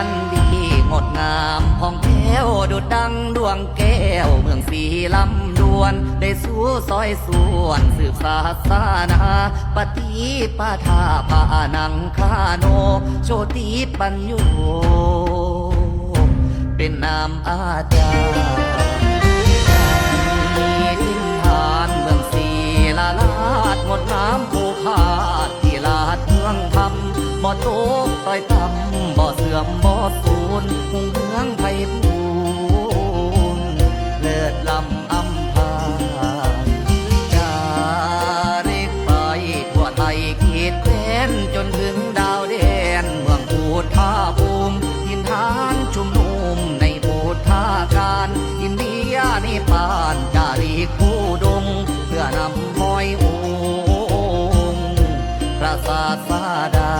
ันดีงดงามผ่องแผ้วดุดดังดวงแก้ว เมืองสีลำดวน ได้สู้ซอยส่วนสืบศาสนาปฏิปทาปานังคาโน โชติปัญโยเป็นนามอาจารย์มีทินทานเมืองศรีลาลาดงดน้ำภูพาดที่ลาดเมืองทำบ่โตกต่อยต่ำ บ่เสื่อมบ่สูญคงเฮืองไทยภูมเลิดลำอำพาจาริกไปทั่วไทยขีดเส้นจนถึงดาวเด่นเมืองพูดท่าภูมิยินทานชุมนุมในพูดท่าการอินเดียนิปานจาริกผู้ดง เพื่อนำห้อยองพระศาสดา